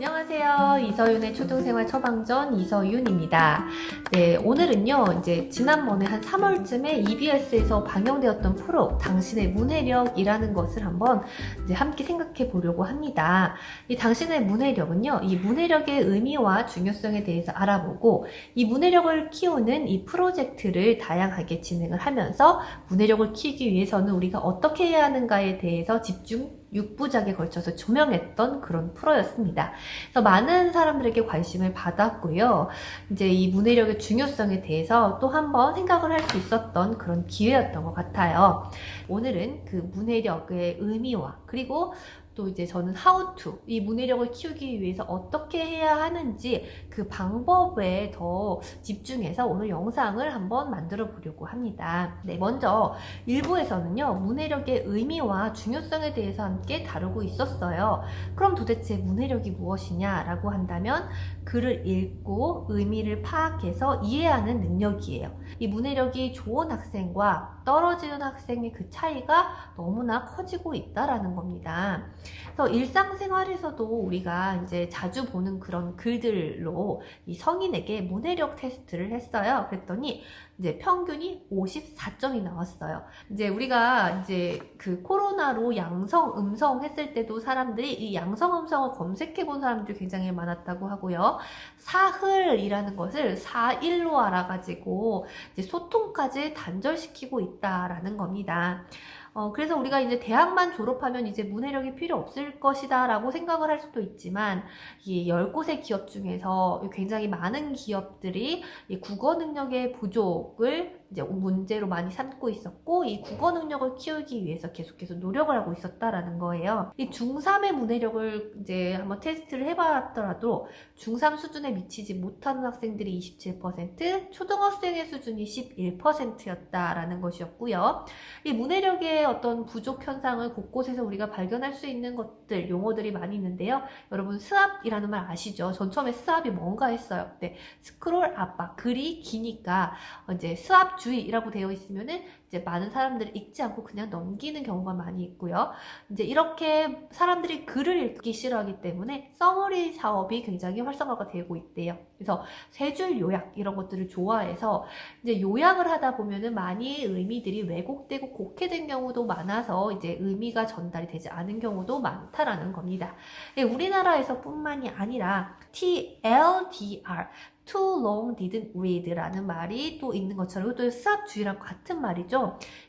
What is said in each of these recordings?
안녕하세요. 이서윤의 초등생활 처방전 이서윤입니다. 네, 오늘은요, 이제 지난번에 한 3월쯤에 EBS에서 방영되었던 프로, 당신의 문해력이라는 것을 한번 이제 함께 생각해 보려고 합니다. 이 당신의 문해력은요, 이 문해력의 의미와 중요성에 대해서 알아보고, 이 문해력을 키우는 이 프로젝트를 다양하게 진행을 하면서 문해력을 키우기 위해서는 우리가 어떻게 해야 하는가에 대해서 집중 6부작에 걸쳐서 조명했던 그런 프로였습니다. 그래서 많은 사람들에게 관심을 받았고요. 이제 이 문해력의 중요성에 대해서 또 한번 생각을 할 수 있었던 그런 기회였던 것 같아요. 오늘은 그 문해력의 의미와 그리고 또 이제 저는 how to 이 문해력을 키우기 위해서 어떻게 해야 하는지 그 방법에 더 집중해서 오늘 영상을 한번 만들어 보려고 합니다. 네, 먼저 일부에서는요, 문해력의 의미와 중요성에 대해서 함께 다루고 있었어요. 그럼 도대체 문해력이 무엇이냐라고 한다면 글을 읽고 의미를 파악해서 이해하는 능력이에요. 이 문해력이 좋은 학생과 떨어지는 학생의 그 차이가 너무나 커지고 있다라는 겁니다. 그래서 일상생활에서도 우리가 이제 자주 보는 그런 글들로 이 성인에게 문해력 테스트를 했어요. 그랬더니 이제 평균이 54점이 나왔어요. 이제 우리가 이제 그 코로나로 양성, 음성 했을 때도 사람들이 이 양성, 음성을 검색해 본 사람들이 굉장히 많았다고 하고요. 사흘이라는 것을 사일로 알아가지고 이제 소통까지 단절시키고 있다라는 겁니다. 어, 그래서 우리가 이제 대학만 졸업하면 이제 문해력이 필요 없을 것이다 라고 생각을 할 수도 있지만, 이 10곳의 기업 중에서 굉장히 많은 기업들이 이 국어 능력의 부족 을 이제 문제로 많이 삼고 있었고, 이 국어 능력을 키우기 위해서 계속해서 노력을 하고 있었다라는 거예요. 이 중3의 문해력을 이제 한번 테스트를 해봤더라도, 중3 수준에 미치지 못하는 학생들이 27%, 초등학생의 수준이 11%였다라는 것이었고요. 이 문해력의 어떤 부족 현상을 곳곳에서 우리가 발견할 수 있는 것들, 용어들이 많이 있는데요. 여러분, 스압이라는 말 아시죠? 전 처음에 스압이 뭔가 했어요. 네, 스크롤 압박, 글이 기니까 이제 스압 주의라고 되어 있으면은 이제 많은 사람들이 읽지 않고 그냥 넘기는 경우가 많이 있고요. 이제 이렇게 사람들이 글을 읽기 싫어하기 때문에 서머리 사업이 굉장히 활성화가 되고 있대요. 그래서 세 줄 요약 이런 것들을 좋아해서 이제 요약을 하다 보면은 많이 의미들이 왜곡되고 곡해된 경우도 많아서 이제 의미가 전달이 되지 않은 경우도 많다라는 겁니다. 예, 우리나라에서뿐만이 아니라 TLDR too long didn't read라는 말이 또 있는 것처럼 또 수압주의랑 같은 말이죠.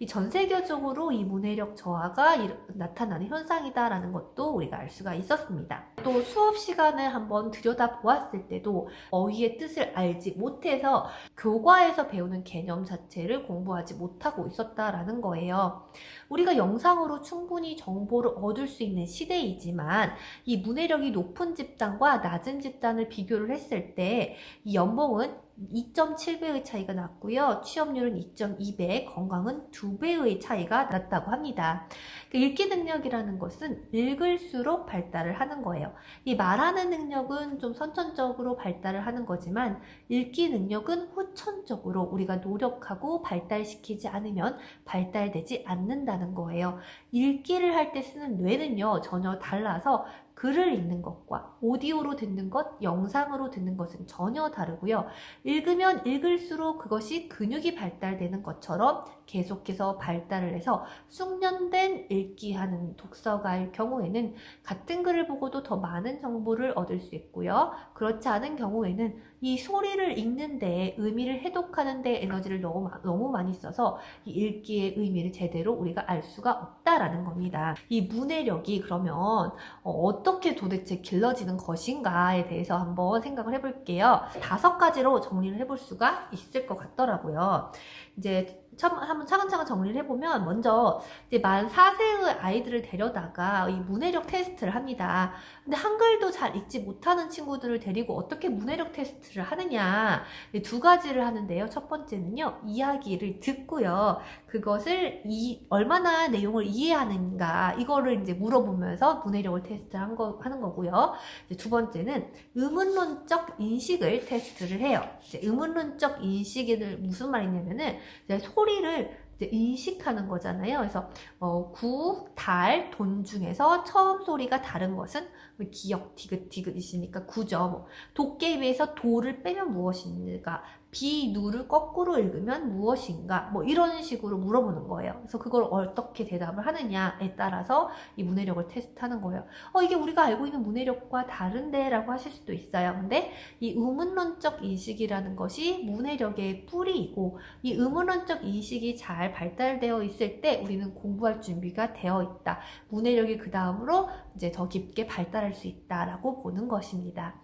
이 전 세계적으로 이 문해력 저하가 나타나는 현상이다라는 것도 우리가 알 수가 있었습니다. 또 수업 시간을 한번 들여다 보았을 때도 어휘의 뜻을 알지 못해서 교과에서 배우는 개념 자체를 공부하지 못하고 있었다라는 거예요. 우리가 영상으로 충분히 정보를 얻을 수 있는 시대이지만 이 문해력이 높은 집단과 낮은 집단을 비교를 했을 때 이 연봉은 2.7배의 차이가 났고요. 취업률은 2.2배, 건강은 2배의 차이가 났다고 합니다. 그 읽기 능력이라는 것은 읽을수록 발달을 하는 거예요. 이 말하는 능력은 좀 선천적으로 발달을 하는 거지만 읽기 능력은 후천적으로 우리가 노력하고 발달시키지 않으면 발달되지 않는다는 거예요. 읽기를 할 때 쓰는 뇌는요, 전혀 달라서 글을 읽는 것과 오디오로 듣는 것, 영상으로 듣는 것은 전혀 다르고요. 읽으면 읽을수록 그것이 근육이 발달되는 것처럼 계속해서 발달을 해서 숙련된 읽기하는 독서가일 경우에는 같은 글을 보고도 더 많은 정보를 얻을 수 있고요. 그렇지 않은 경우에는 이 소리를 읽는데 의미를 해독하는데 에너지를 너무, 너무 많이 써서 이 읽기의 의미를 제대로 우리가 알 수가 없다라는 겁니다. 이 문해력이 그러면 어떻게 도대체 길러지는 것인가에 대해서 한번 생각을 해볼게요. 다섯 가지로 정리를 해볼 수가 있을 것 같더라고요. 이제 참, 한번 차근차근 정리를 해보면 먼저 이제 만 4세의 아이들을 데려다가 이 문해력 테스트를 합니다. 근데 한글도 잘 읽지 못하는 친구들을 데리고 어떻게 문해력 테스트를 하느냐 두 가지를 하는데요. 첫 번째는요 이야기를 듣고요. 그것을 이, 얼마나 내용을 이해하는가 이거를 이제 물어보면서 문해력을 테스트한 거, 하는 거고요. 두 번째는 의문론적 인식을 테스트를 해요. 의문론적 인식을 무슨 말이냐면은 소리를 인식하는 거잖아요. 그래서 어, 구, 달, 돈 중에서 처음 소리가 다른 것은 뭐 기역, 디귿, 디귿이시니까 구죠. 뭐 도깨비에서 도를 빼면 무엇인가? 비, 누를 거꾸로 읽으면 무엇인가? 뭐 이런 식으로 물어보는 거예요. 그래서 그걸 어떻게 대답을 하느냐에 따라서 이 문해력을 테스트하는 거예요. 어, 이게 우리가 알고 있는 문해력과 다른데? 라고 하실 수도 있어요. 근데 이 의문론적 인식이라는 것이 문해력의 뿌리이고 이 의문론적 인식이 잘 발달되어 있을 때 우리는 공부할 준비가 되어 있다. 문해력이 그 다음으로 이제 더 깊게 발달할 수 있다라고 보는 것입니다.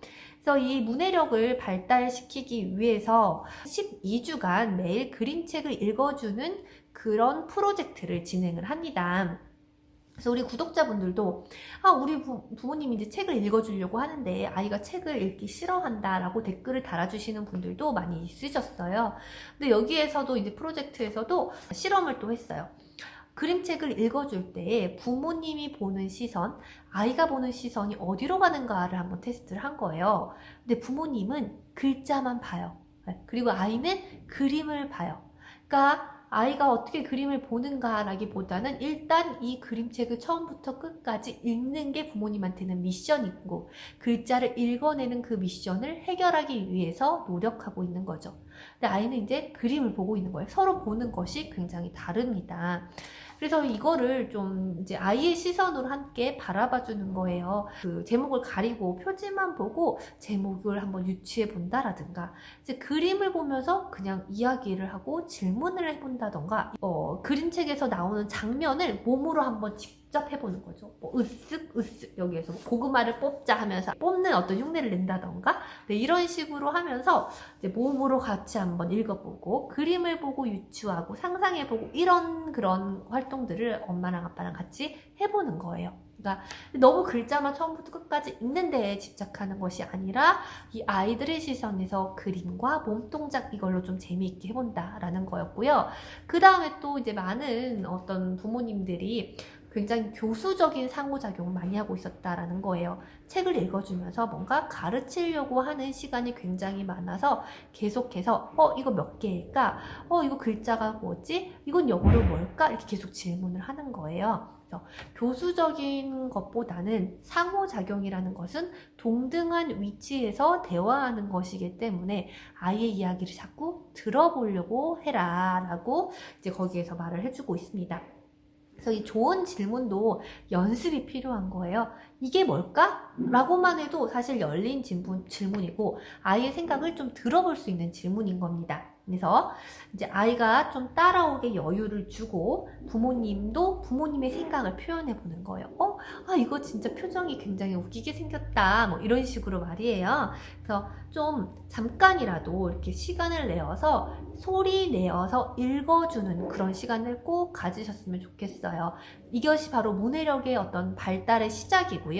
그래서 이 문해력을 발달시키기 위해서 12주간 매일 그림책을 읽어주는 그런 프로젝트를 진행을 합니다. 그래서 우리 구독자분들도 아 우리 부, 부모님이 이제 책을 읽어주려고 하는데 아이가 책을 읽기 싫어한다라고 댓글을 달아주시는 분들도 많이 있으셨어요. 근데 여기에서도 이제 프로젝트에서도 실험을 또 했어요. 그림책을 읽어줄 때 부모님이 보는 시선, 아이가 보는 시선이 어디로 가는가를 한번 테스트를 한 거예요. 근데 부모님은 글자만 봐요. 네, 그리고 아이는 그림을 봐요. 그러니까 아이가 어떻게 그림을 보는가라기보다는 일단 이 그림책을 처음부터 끝까지 읽는 게 부모님한테는 미션이고 글자를 읽어내는 그 미션을 해결하기 위해서 노력하고 있는 거죠. 근데 아이는 이제 그림을 보고 있는 거예요. 서로 보는 것이 굉장히 다릅니다. 그래서 이거를 좀 이제 아이의 시선으로 함께 바라봐 주는 거예요. 그 제목을 가리고 표지만 보고 제목을 한번 유추해 본다라든가 이제 그림을 보면서 그냥 이야기를 하고 질문을 해본다던가 어, 그림책에서 나오는 장면을 몸으로 한번 직접 해보는 거죠. 뭐 으쓱 으쓱 여기에서 뭐 고구마를 뽑자 하면서 뽑는 어떤 흉내를 낸다던가 네, 이런 식으로 하면서 이제 몸으로 같이 한번 읽어보고 그림을 보고 유추하고 상상해보고 이런 그런 활동들을 엄마랑 아빠랑 같이 해보는 거예요. 그러니까 너무 글자만 처음부터 끝까지 읽는 데에 집착하는 것이 아니라 이 아이들의 시선에서 그림과 몸동작 이걸로 좀 재미있게 해본다라는 거였고요. 그 다음에 또 이제 많은 어떤 부모님들이 굉장히 교수적인 상호작용을 많이 하고 있었다라는 거예요. 책을 읽어주면서 뭔가 가르치려고 하는 시간이 굉장히 많아서 계속해서 어 이거 몇 개일까? 어 이거 글자가 뭐지? 이건 영어로 뭘까? 이렇게 계속 질문을 하는 거예요. 교수적인 것보다는 상호작용이라는 것은 동등한 위치에서 대화하는 것이기 때문에 아이의 이야기를 자꾸 들어보려고 해라 라고 이제 거기에서 말을 해주고 있습니다. 그래서 이 좋은 질문도 연습이 필요한 거예요. 이게 뭘까? 라고만 해도 사실 열린 질문, 질문이고 아이의 생각을 좀 들어볼 수 있는 질문인 겁니다. 그래서 이제 아이가 좀 따라오게 여유를 주고 부모님도 부모님의 생각을 표현해 보는 거예요. 어? 아, 이거 진짜 표정이 굉장히 웃기게 생겼다. 뭐 이런 식으로 말이에요. 그래서 좀 잠깐이라도 이렇게 시간을 내어서 소리 내어서 읽어주는 그런 시간을 꼭 가지셨으면 좋겠어요. 이것이 바로 문해력의 어떤 발달의 시작이고요.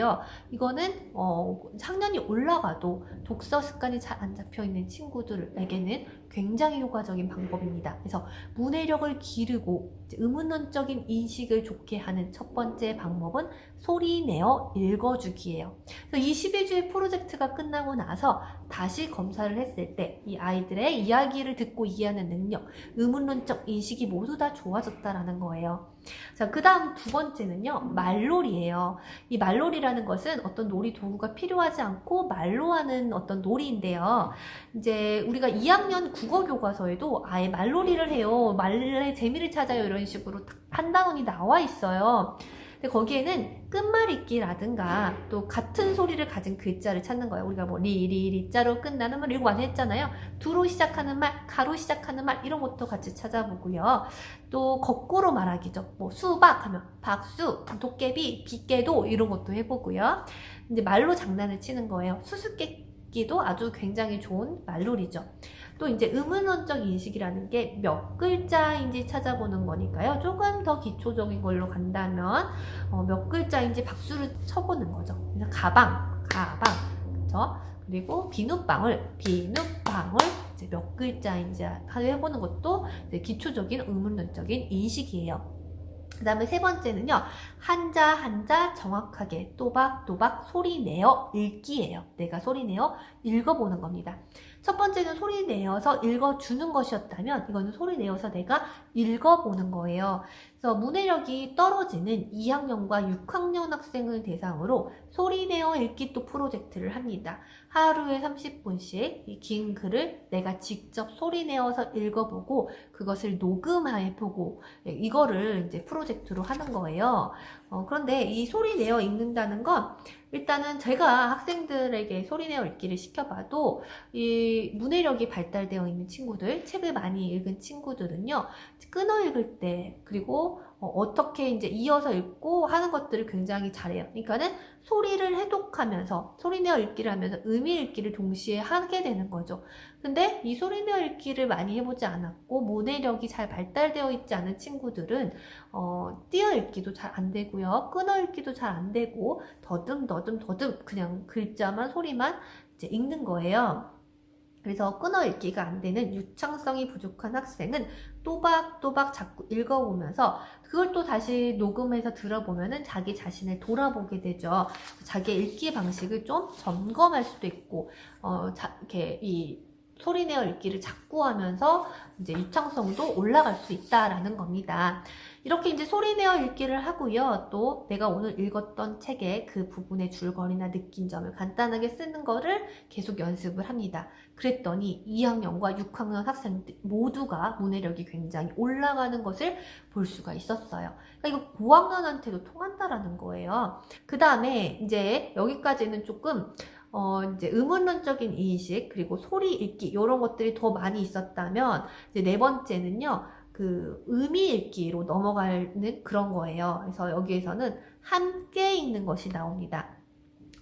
이거는 어, 학년이 올라가도 독서 습관이 잘 안 잡혀 있는 친구들에게는 굉장히 효과적인 방법입니다. 그래서 문해력을 기르고 의문론적인 인식을 좋게 하는 첫 번째 방법은 소리 내어 읽어주기예요. 그래서 이 11주의 프로젝트가 끝나고 나서 다시 검사를 했을 때 이 아이들의 이야기를 듣고 이해하는 능력, 의문론적 인식이 모두 다 좋아졌다라는 거예요. 자, 그 다음 두 번째는요, 말놀이예요. 이 말놀이라는 것은 어떤 놀이 도구가 필요하지 않고 말로 하는 어떤 놀이인데요. 이제 우리가 2학년 국어 교과서에도 아예 말놀이를 해요. 말의 재미를 찾아요. 이런 식으로 한 단원이 나와 있어요. 근데 거기에는 끝말잇기라든가 또 같은 소리를 가진 글자를 찾는 거예요. 우리가 뭐 리, 리, 리자로 끝나는 말 이거 많이 했잖아요. 두로 시작하는 말, 가로 시작하는 말 이런 것도 같이 찾아보고요. 또 거꾸로 말하기죠. 뭐 수박 하면 박수, 도깨비, 빗개도 이런 것도 해보고요. 이제 말로 장난을 치는 거예요. 수수께끼 도 아주 굉장히 좋은 말놀이죠. 또 이제 의문론적 인식이라는 게 몇 글자인지 찾아보는 거니까요. 조금 더 기초적인 걸로 간다면 어, 몇 글자인지 박수를 쳐보는 거죠. 그래서 가방, 가방, 그렇죠? 그리고 비눗방울, 비눗방울 이제 몇 글자인지 해보는 것도 기초적인 의문론적인 인식이에요. 그 다음에 세 번째는요, 한자 한자 정확하게 또박또박 소리 내어 읽기예요. 내가 소리 내어 읽어보는 겁니다. 첫 번째는 소리 내어서 읽어주는 것이었다면 이거는 소리 내어서 내가 읽어보는 거예요. 그래서 문해력이 떨어지는 2학년과 6학년 학생을 대상으로 소리 내어 읽기 또 프로젝트를 합니다. 하루에 30분씩 이 긴 글을 내가 직접 소리 내어서 읽어보고 그것을 녹음해 보고 예, 이거를 이제 프로젝트로 하는 거예요. 어, 그런데 이 소리 내어 읽는다는 건 일단은 제가 학생들에게 소리 내어 읽기를 시켜봐도 이 문해력이 발달되어 있는 친구들, 책을 많이 읽은 친구들은요, 끊어 읽을 때 그리고 어, 떻게 이제 이어서 읽고 하는 것들을 굉장히 잘해요. 그러니까는 소리를 해독하면서 소리 내어 읽기를 하면서 의미 읽기를 동시에 하게 되는 거죠. 근데 이 소리 내어 읽기를 많이 해보지 않았고 문해력이 잘 발달되어 있지 않은 친구들은 어, 띄어 읽기도 잘 안 되고요. 끊어 읽기도 잘 안 되고 더듬 더듬 더듬 그냥 글자만 소리만 이제 읽는 거예요. 그래서 끊어 읽기가 안 되는 유창성이 부족한 학생은 또박또박 자꾸 읽어보면서 그걸 또 다시 녹음해서 들어보면은 자기 자신을 돌아보게 되죠. 자기 읽기 방식을 좀 점검할 수도 있고, 어, 자, 이렇게 이 소리 내어 읽기를 자꾸 하면서 이제 유창성도 올라갈 수 있다라는 겁니다. 이렇게 이제 소리 내어 읽기를 하고요. 또 내가 오늘 읽었던 책의 그 부분의 줄거리나 느낀 점을 간단하게 쓰는 거를 계속 연습을 합니다. 그랬더니 2학년과 6학년 학생들 모두가 문해력이 굉장히 올라가는 것을 볼 수가 있었어요. 그러니까 이거 고학년한테도 통한다라는 거예요. 그 다음에 이제 여기까지는 조금 어, 이제 의문론적인 인식, 그리고 소리 읽기, 이런 것들이 더 많이 있었다면, 이제 네 번째는요, 그 의미 읽기로 넘어가는 그런 거예요. 그래서 여기에서는 함께 읽는 것이 나옵니다.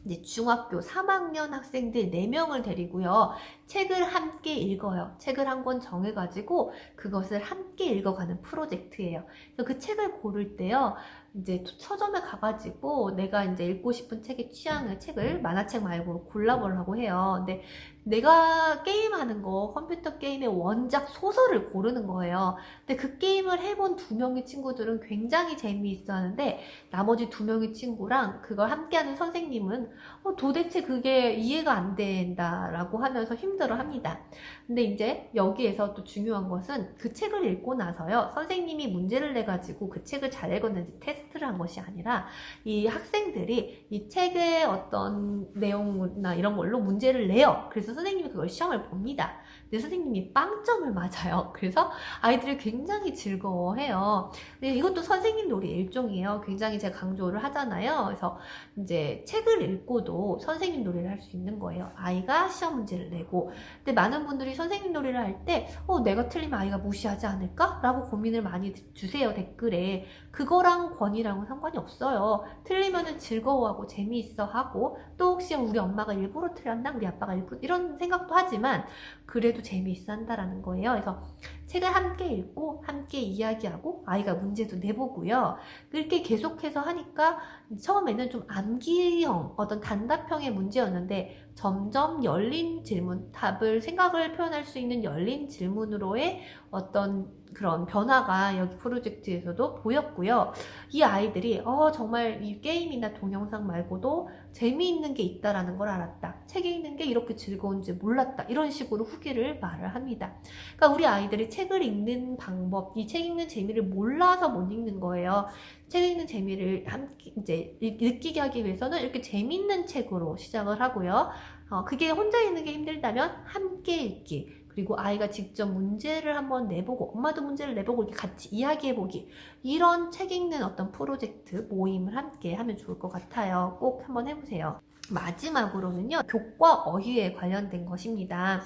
이제 중학교 3학년 학생들 4명을 데리고요. 책을 함께 읽어요. 책을 한 권 정해가지고 그것을 함께 읽어가는 프로젝트예요. 그래서 그 책을 고를 때요. 이제 서점에 가가지고 내가 이제 읽고 싶은 책의 취향을 책을 만화책 말고 골라보려고 해요. 근데 내가 게임하는 거 컴퓨터 게임의 원작 소설을 고르는 거예요. 근데 그 게임을 해본 두 명의 친구들은 굉장히 재미있어 하는데 나머지 두 명의 친구랑 그걸 함께하는 선생님은 어, 도대체 그게 이해가 안 된다라고 하면서 힘들어 합니다. 근데 이제 여기에서 또 중요한 것은 그 책을 읽고 나서요. 선생님이 문제를 내가지고 그 책을 잘 읽었는지 테스트 를 한 것이 아니라 이 학생들이 이 책의 어떤 내용이나 이런 걸로 문제를 내요. 그래서 선생님이 그걸 시험을 봅니다. 근데 선생님이 빵점을 맞아요. 그래서 아이들이 굉장히 즐거워해요. 근데 이것도 선생님 놀이 일종이에요. 굉장히 제가 강조를 하잖아요. 그래서 이제 책을 읽고도 선생님 놀이를 할 수 있는 거예요. 아이가 시험 문제를 내고. 근데 많은 분들이 선생님 놀이를 할 때, 어, 내가 틀리면 아이가 무시하지 않을까? 라고 고민을 많이 주세요, 댓글에. 그거랑 권위랑 은 상관이 없어요. 틀리면은 즐거워하고 재미있어 하고, 또 혹시 우리 엄마가 일부러 틀렸나? 우리 아빠가 일부러, 이런 생각도 하지만, 그래도 재미있어 한다라는 거예요. 그래서 책을 함께 읽고, 함께 이야기하고, 아이가 문제도 내보고요. 그렇게 계속해서 하니까, 처음에는 좀 암기형, 어떤 단답형의 문제였는데, 점점 열린 질문, 답을, 생각을 표현할 수 있는 열린 질문으로의 어떤 그런 변화가 여기 프로젝트에서도 보였고요. 이 아이들이, 어, 정말 이 게임이나 동영상 말고도 재미있는 게 있다라는 걸 알았다. 책 읽는 게 이렇게 즐거운지 몰랐다. 이런 식으로 후기를 말을 합니다. 그러니까 우리 아이들이 책을 읽는 방법, 이 책 읽는 재미를 몰라서 못 읽는 거예요. 책 읽는 재미를 함께 이제 느끼게 하기 위해서는 이렇게 재밌는 책으로 시작을 하고요. 어, 그게 혼자 읽는 게 힘들다면 함께 읽기. 그리고 아이가 직접 문제를 한번 내보고 엄마도 문제를 내보고 이렇게 같이 이야기해보기 이런 책 읽는 어떤 프로젝트 모임을 함께 하면 좋을 것 같아요. 꼭 한번 해보세요. 마지막으로는요 교과 어휘에 관련된 것입니다.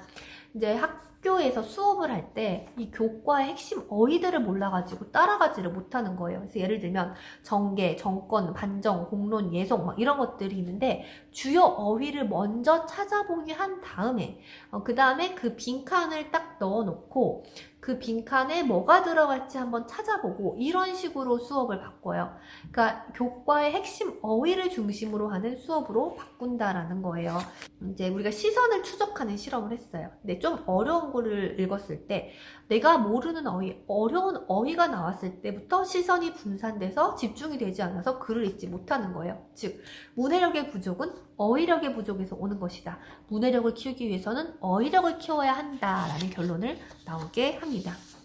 이제 학교에서 수업을 할 때 이 교과의 핵심 어휘들을 몰라가지고 따라가지를 못하는 거예요. 그래서 예를 들면 정계, 정권, 반정, 공론, 예속 막 이런 것들이 있는데 주요 어휘를 먼저 찾아보기 한 다음에 어, 그 다음에 그 빈칸을 딱 넣어놓고 그 빈칸에 뭐가 들어갈지 한번 찾아보고 이런 식으로 수업을 바꿔요. 그러니까 교과의 핵심 어휘를 중심으로 하는 수업으로 바꾼다라는 거예요. 이제 우리가 시선을 추적하는 실험을 했어요. 근데 좀 어려운 거를 읽었을 때 내가 모르는 어휘, 어려운 어휘가 나왔을 때부터 시선이 분산돼서 집중이 되지 않아서 글을 읽지 못하는 거예요. 즉, 문해력의 부족은 어휘력의 부족에서 오는 것이다. 문해력을 키우기 위해서는 어휘력을 키워야 한다라는 결론을 나오게 합니다.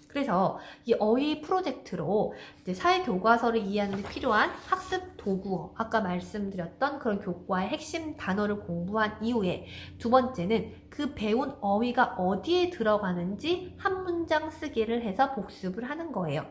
그래서 이 어휘 프로젝트로 이제 사회 교과서를 이해하는 데 필요한 학습 도구어, 아까 말씀드렸던 그런 교과의 핵심 단어를 공부한 이후에 두 번째는 그 배운 어휘가 어디에 들어가는지 한 문장 쓰기를 해서 복습을 하는 거예요.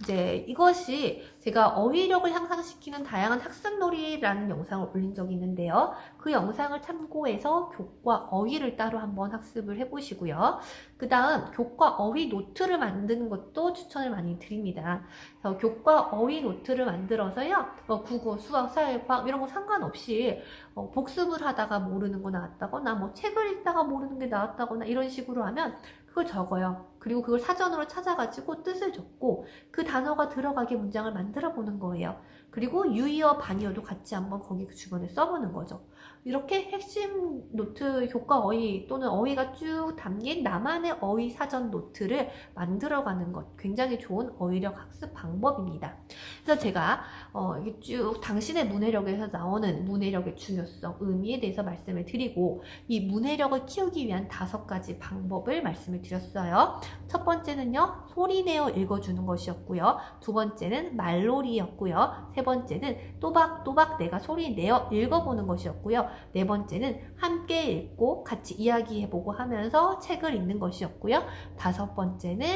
이제 이것이 제가 어휘력을 향상시키는 다양한 학습놀이라는 영상을 올린 적이 있는데요. 그 영상을 참고해서 교과 어휘를 따로 한번 학습을 해보시고요. 그 다음 교과 어휘 노트를 만드는 것도 추천을 많이 드립니다. 그래서 교과 어휘 노트를 만들어서요. 뭐 국어, 수학, 사회, 과학 이런 거 상관없이 어, 복습을 하다가 모르는 거 나왔다거나 뭐 책을 읽다가 모르는 게 나왔다거나 이런 식으로 하면 그걸 적어요. 그리고 그걸 사전으로 찾아가지고 뜻을 적고 그 단어가 들어가게 문장을 만들어 보는 거예요. 그리고 유의어, 반의어도 같이 한번 거기 그 주변에 써보는 거죠. 이렇게 핵심 노트 교과 어휘 또는 어휘가 쭉 담긴 나만의 어휘 사전 노트를 만들어가는 것 굉장히 좋은 어휘력 학습 방법입니다. 그래서 제가 어, 쭉 당신의 문해력에서 나오는 문해력의 중요성, 의미에 대해서 말씀을 드리고 이 문해력을 키우기 위한 다섯 가지 방법을 말씀을 드렸어요. 첫 번째는요, 소리내어 읽어주는 것이었고요. 두 번째는 말놀이였고요. 세 번째는 또박또박 내가 소리내어 읽어보는 것이었고요. 네 번째는 함께 읽고 같이 이야기해보고 하면서 책을 읽는 것이었고요. 다섯 번째는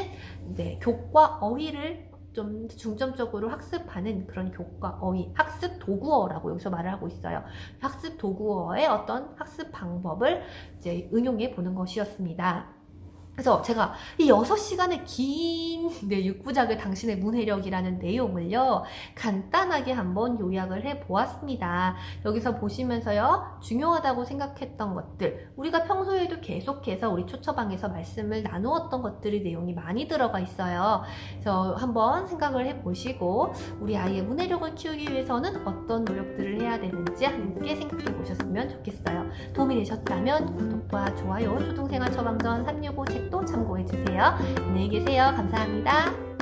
네, 교과 어휘를 좀 중점적으로 학습하는 그런 교과 어휘, 학습 도구어라고 여기서 말을 하고 있어요. 학습 도구어의 어떤 학습 방법을 이제 응용해 보는 것이었습니다. 그래서 제가 이 6시간의 긴 네, 6부작을 당신의 문해력이라는 내용을요, 간단하게 한번 요약을 해 보았습니다. 여기서 보시면서요, 중요하다고 생각했던 것들, 우리가 평소에도 계속해서 우리 초처방에서 말씀을 나누었던 것들의 내용이 많이 들어가 있어요. 그래서 한번 생각을 해 보시고, 우리 아이의 문해력을 키우기 위해서는 어떤 노력들을 해야 되는지 함께 생각해 보셨으면 좋겠어요. 도움이 되셨다면 구독과 좋아요, 초등생활 처방전 365책 도 참고해 주세요. 안녕히 계세요. 감사합니다.